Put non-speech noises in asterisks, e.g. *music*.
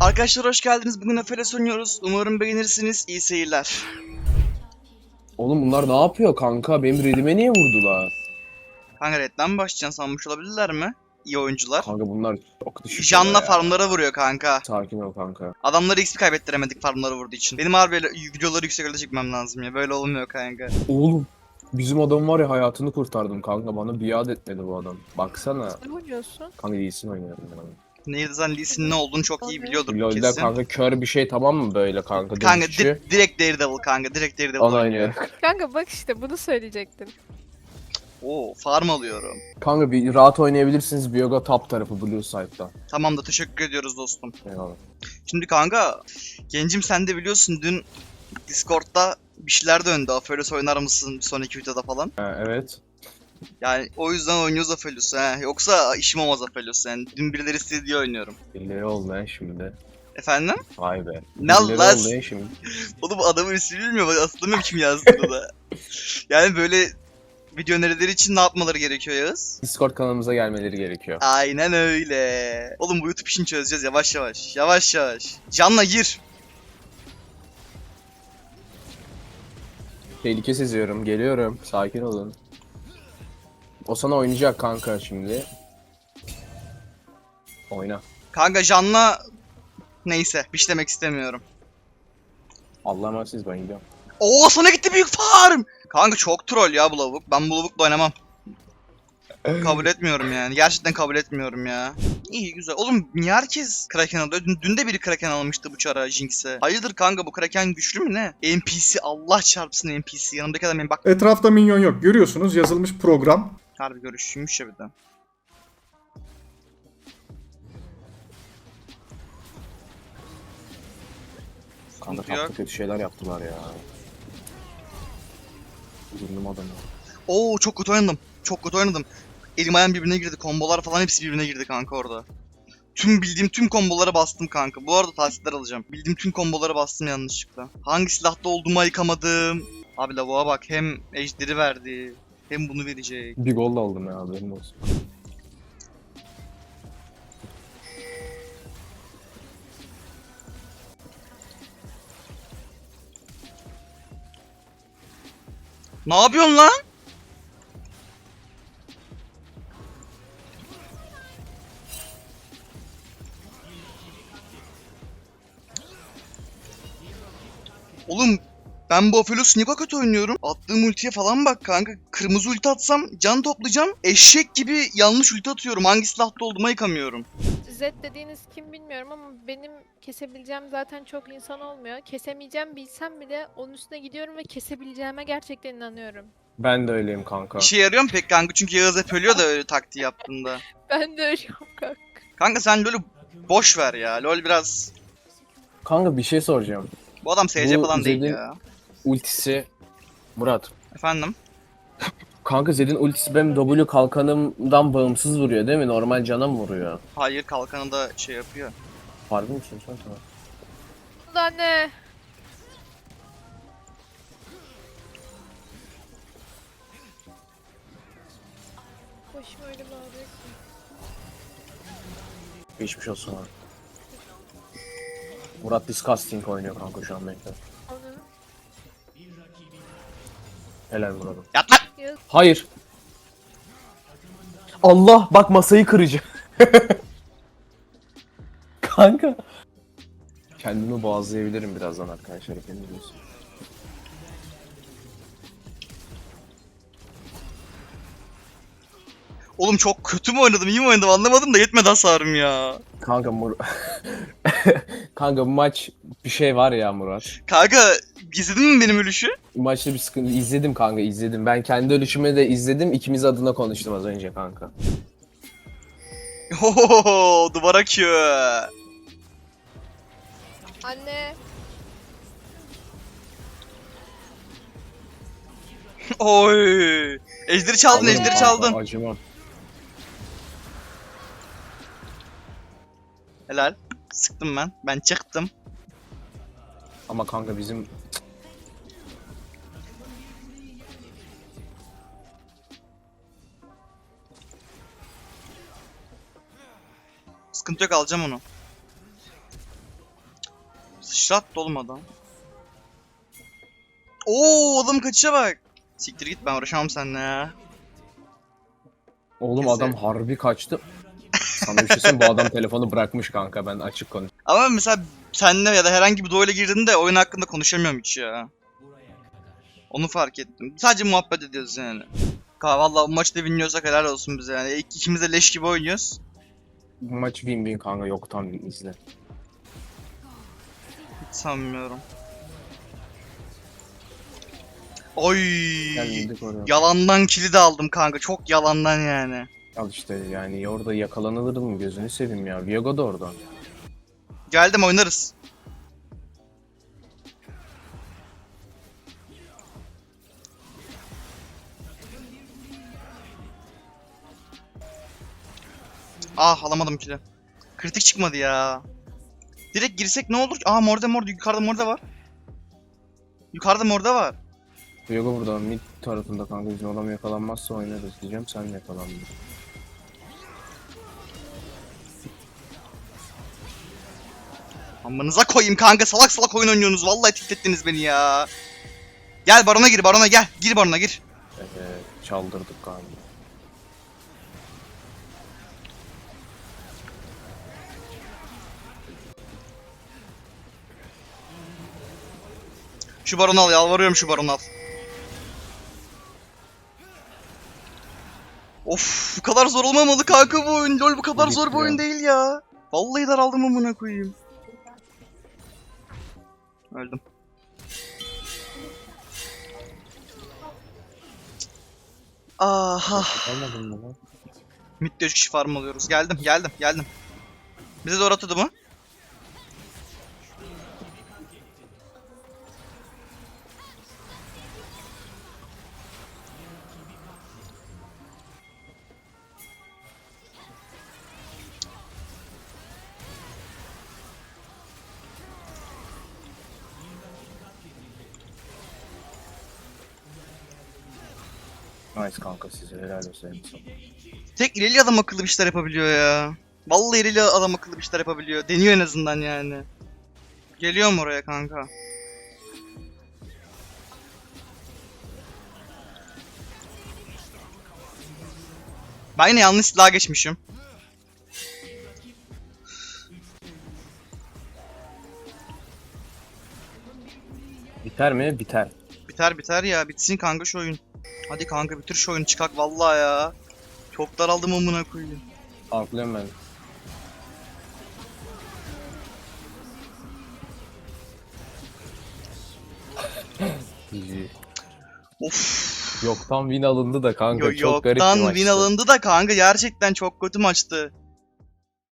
Arkadaşlar hoş geldiniz. Bugün Aferes oynuyoruz. Umarım beğenirsiniz. İyi seyirler. Oğlum bunlar ne yapıyor kanka? Benim redime niye vurdular? Kanka redden mi başlayacaksın sanmış olabilirler mi? İyi oyuncular. Kanka bunlar çok düşük. Janla ya. farmlara vuruyor kanka. Sakin ol kanka. Adamları XP kaybettiremedik farmlara vurduğu için. Benim harbi böyle videoları yüksek öyle çekmem lazım ya. Böyle olmuyor kanka. Oğlum bizim adam var ya hayatını kurtardım kanka. Bana biat etmedi bu adam. Baksana. Ne oynuyorsun? Kanka iyisin oynuyorum ben. Nehirde zaten Lee Sin'in ne olduğunu çok iyi biliyordur bu LoL'de kesin. kanka kör bir şey tamam mı böyle kanka? Kanka Dönüşçü. di- direkt Daredevil kanka. Direkt Daredevil Onu oynuyor. oynuyor. Kanka bak işte bunu söyleyecektin. Oo farm alıyorum. Kanka bir rahat oynayabilirsiniz Bioga top tarafı Blue Side'da. Tamam da teşekkür ediyoruz dostum. Eyvallah. Şimdi kanka gencim sen de biliyorsun dün Discord'da bir şeyler döndü. Aphelios oynar mısın bir sonraki videoda falan. Ha, evet. Yani o yüzden oynuyoruz Aphelios he. Yoksa işim olmaz Aphelios yani. Dün birileri istedi diye oynuyorum. Birileri oldu lan şimdi. Efendim? Vay be. Ne Birileri Allah- oldu lan şimdi. *laughs* Oğlum adamın ismini bilmiyor. Bak hatırlamıyorum kim yazdığını da. *laughs* yani böyle video önerileri için ne yapmaları gerekiyor Yağız? Discord kanalımıza gelmeleri gerekiyor. Aynen öyle. Oğlum bu YouTube işini çözeceğiz yavaş yavaş. Yavaş yavaş. Canla gir. Tehlike seziyorum. Geliyorum. Sakin olun. O sana oynayacak kanka şimdi. Oyna. Kanka canla neyse bir şey demek istemiyorum. Allah'a emanet ben gidiyorum. Oo sana gitti büyük farm. Kanka çok troll ya bu lavuk. Ben bu lavukla oynamam. kabul etmiyorum yani. Gerçekten kabul etmiyorum ya. İyi güzel. Oğlum niye herkes Kraken alıyor? Dün, dün de biri Kraken almıştı bu çara Jinx'e. Hayırdır kanka bu Kraken güçlü mü ne? NPC Allah çarpsın NPC. Yanımdaki adam benim bak Etrafta minyon yok. Görüyorsunuz yazılmış program. Harbi görüşmüş ya bir de. Kanka yok. tatlı kötü şeyler yaptılar ya. Üzüldüm adamı. Oo çok kötü oynadım. Çok kötü oynadım. Elim ayağım birbirine girdi. Kombolar falan hepsi birbirine girdi kanka orada. Tüm bildiğim tüm kombolara bastım kanka. Bu arada tahsiller alacağım. Bildiğim tüm kombolara bastım yanlışlıkla. Hangi silahta olduğumu ayıkamadım. Abi lavuğa bak hem ejderi verdi. Hem bunu verecek. Bir gol da aldım ya haberin olsun. Ne yapıyorsun lan? Ben bu bu kadar kötü oynuyorum? Attığım ultiye falan bak kanka. Kırmızı ulti atsam can toplayacağım. Eşek gibi yanlış ulti atıyorum. Hangi silahta olduğumu yıkamıyorum. Z dediğiniz kim bilmiyorum ama benim kesebileceğim zaten çok insan olmuyor. Kesemeyeceğim bilsem bile onun üstüne gidiyorum ve kesebileceğime gerçekten inanıyorum. Ben de öyleyim kanka. İşe yarıyor mu pek kanka? Çünkü Yağız hep ölüyor da öyle taktiği yaptığında. *laughs* Ben de ölüyorum kanka. Kanka sen LoL'ü boş ver ya. LoL biraz... Kanka bir şey soracağım. Bu adam SC Bu falan değil Zed'in- ya. Ultisi Murat. Efendim? Kanka Zed'in ultisi benim W kalkanımdan bağımsız vuruyor değil mi? Normal cana mı vuruyor? Hayır kalkanı da şey yapıyor. Harbi misin sen sana? Bu da ne? Başım öyle bağırıyor ki. Geçmiş olsun abi. Murat Disgusting oynuyor kanka şu an bekle. Helal Murat'ım. Yat lan! Hayır. Allah bak masayı kırıcı. *laughs* kanka. Kendimi boğazlayabilirim birazdan arkadaşlar. biliyorsunuz. Oğlum çok kötü mü oynadım, iyi mi oynadım anlamadım da yetmedi hasarım ya. Kanka Mur... *laughs* Kanka bu maç bir şey var ya Murat. Kanka izledin mi benim ölüşü? Bu maçta bir sıkıntı izledim kanka izledim. Ben kendi ölüşümü de izledim. İkimiz adına konuştum az önce kanka. Ohohoho duvara Q. Anne. *laughs* Oy. Ejderi çaldın, Anne. ejderi çaldın. Acımam. Helal. Sıktım ben. Ben çıktım. Ama kanka bizim Sıkıntı yok alacağım onu. Sıçrat da oğlum adam. Oo adam kaçışa bak. Siktir git ben uğraşamam seninle ya. Oğlum Güzel. adam harbi kaçtı. Sana bir şey söyleyeyim bu adam telefonu bırakmış kanka ben açık konuş. Ama mesela seninle ya da herhangi bir doğuyla girdiğinde oyun hakkında konuşamıyorum hiç ya. Onu fark ettim. Sadece muhabbet ediyoruz yani. Valla bu maçta winliyorsak helal olsun bize yani. İk- İkimiz de leş gibi oynuyoruz. Bu maç win win kanka yok tam izle. Hiç sanmıyorum. Oy. Geldik oraya. Yalandan kilidi aldım kanka. Çok yalandan yani. Al işte yani orada yakalanılır mı gözünü seveyim ya. Viego da orada. Geldim oynarız. Ah alamadım kili. Kritik çıkmadı ya. Direkt girsek ne olur? Aa morde morde yukarıda morde var. Yukarıda morde var. Viego burada mid tarafında kanka bizim adam yakalanmazsa oynarız diyeceğim sen yakalandın. Amanıza koyayım kanka salak salak oyun oynuyorsunuz. Vallahi titrettiniz beni ya. Gel barona gir barona gel. Gir barona gir. Evet çaldırdık galiba. Şu baronu al yalvarıyorum şu baronu al. Of bu kadar zor olmamalı kanka bu oyun. Lol bu kadar zor bir gitti oyun ya. değil ya. Vallahi daraldım amına koyayım. Öldüm. Aha. Almadın mı lan? Midde 3 kişi farm alıyoruz. Geldim geldim geldim. Bize doğru atladı mı? Nice kanka size helal olsun. Tek ileri adam akıllı bir şeyler yapabiliyor ya. Vallahi ileri adam akıllı bir şeyler yapabiliyor. Deniyor en azından yani. Geliyorum oraya kanka. Ben yine yanlış silaha geçmişim. Biter mi? Biter. Biter biter ya. Bitsin kanka şu oyun. Hadi kanka bitir şu oyunu çıkak vallahi ya. Çok daraldım amına koyayım. Farklıyım ben. *laughs* Of. Yoktan win alındı da kanka Yo, çok garip bir yoktan maçtı. win alındı da kanka gerçekten çok kötü maçtı.